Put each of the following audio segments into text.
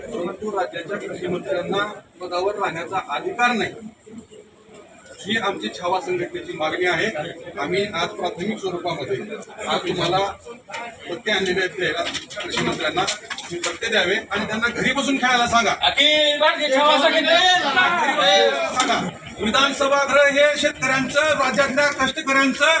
परंतु राज्याच्या कृषी मंत्र्यांना पदावर राहण्याचा अधिकार नाही. ही आमची छावा संघटनेची मागणी आहे. आम्ही आज प्राथमिक स्वरूपामध्ये आज तुम्हाला पत्ते आणलेले आहेत द्यायला कृषी मंत्र्यांना तुम्ही पत्ते द्यावे आणि त्यांना घरी बसून खेळायला सांगा. सांगा. विधानसभागृह हे शेतकऱ्यांचं राज्यातल्या कष्टकऱ्यांचं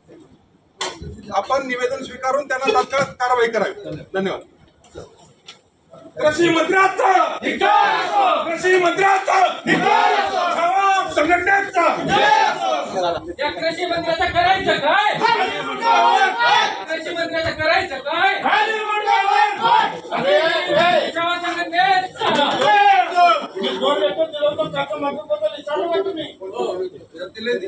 आपण निवेदन स्वीकारून त्यांना तात्काळ कारवाई करावी. धन्यवाद. कृषी मंत्र्याचा कृषी मंत्र्याचा छावा संघटनेचा. या कृषी मंत्र्याचं करायचं काय? कृषी मंत्र्याचं करायचं काय? छावा संघटनेचा दिले ते.